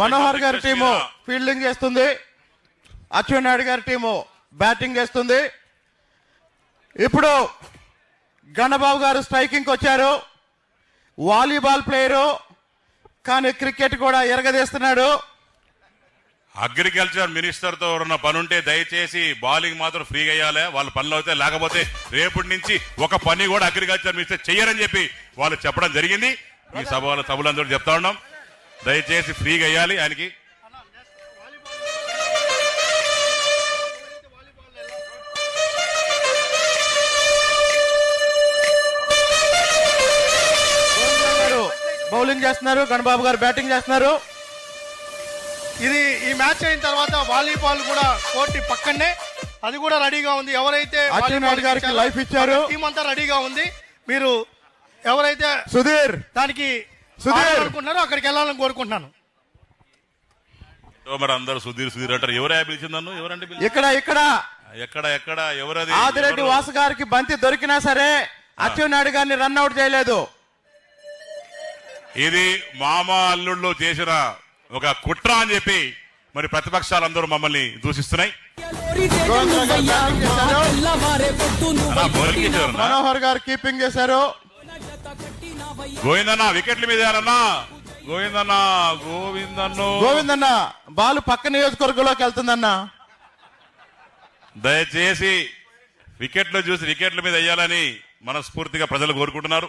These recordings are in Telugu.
మనోహర్ గారి టీము ఫీల్డింగ్ చేస్తుంది. అచ్చెన్ నాయుడు గారి టీము బ్యాటింగ్ చేస్తుంది. ఇప్పుడు గణబాబు గారు స్ట్రైకింగ్ వచ్చారు. వాలీబాల్ ప్లేయరు కానీ క్రికెట్ కూడా ఎరగదీస్తున్నాడు. అగ్రికల్చర్ మినిస్టర్తో ఉన్న పనుంటే దయచేసి బౌలింగ్ మాత్రం ఫ్రీగా అయ్యాలి వాళ్ళ పనులు అయితే లేకపోతే రేపటి నుంచి ఒక పని కూడా అగ్రికల్చర్ మినిస్టర్ చెయ్యరని చెప్పి వాళ్ళు చెప్పడం జరిగింది. ఈ సభలో సభలందరూ చెప్తా ఉన్నాం. దయచేసి ఫ్రీగా అయ్యాలి ఆయనకి. బౌలింగ్ చేస్తున్నారు గణబాబు గారు బ్యాటింగ్ చేస్తున్నారు. ఇది ఈ మ్యాచ్ అయిన తర్వాత వాలీబాల్ కూడా కోర్టు పక్కనే. అది కూడా రెడీగా ఉంది. ఎవరైతే గారికి లైఫ్ ఇచ్చారు. టీం అంతా రెడీగా ఉంది. మీరు ఎవరైతే సుధీర్. దానికి. అనుకుంటున్నారో అక్కడికి వెళ్ళాలని కోరుకుంటున్నాను. ఓ మరి అందరూ సుధీర్ సుధీర్ అంటారు. ఎవరే పిలిచింది నన్ను ఎవరంటే పిలిచింది? ఇక్కడ ఇక్కడ. ఎక్కడ ఎక్కడ? ఎవరది? ఆదిరెడ్డి? వాసు గారికి బంతి దొరికినా సరే అచ్చెన్ నాయుడు గారిని రన్అట్ చేయలేదు. ఇది మామ అల్లుళ్ళు చేసిన ఒక కుట్ర అని చెప్పి మరి ప్రతిపక్షాలందరూ మమ్మల్ని దూషిస్తున్నాయి. మనోహర్ గారు కీపింగ్ చేశారు. గోవిందన్న వికెట్ల మీద గోవిందన్న గోవిందన్ను. గోవిందన్న బాల్ పక్క నియోజకవర్గంలోకి వెళ్తుందన్న. దయచేసి వికెట్లు చూసి వికెట్ల మీద వేయాలని మనస్ఫూర్తిగా ప్రజలు కోరుకుంటున్నారు.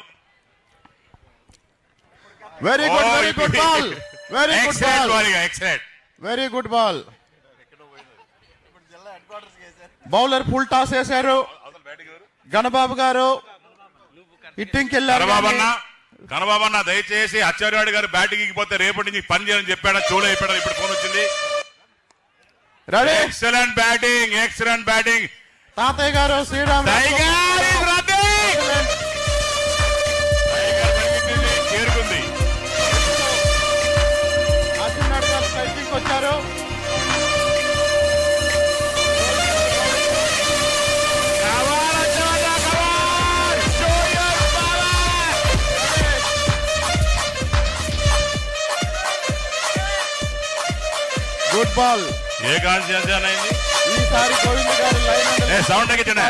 Very good very good ball very good ball excellent very good ball bowler full toss వేశారు. గణబాబు గారు. హిట్టింగ్కి వెళ్ళారు కనబాబన్న కానీ కనబాబన్న దయచేసి అచ్చార్యాడు గారు బ్యాటింగ్ పోతే రేపటి నుంచి పని చేయాలని చెప్పాడా? చూడ చెప్పాడా? ఇప్పుడు ఫోన్ వచ్చింది. Ready? Excellent batting excellent batting తాతయ్య గారు శ్రీరామ్ గుడ్ బాల్. ఏ కాన్స్టిట్యూన్సీ అయింది ఈసారి గోవింద్ గారు లైన్ సౌండ్ తగ్గించండి.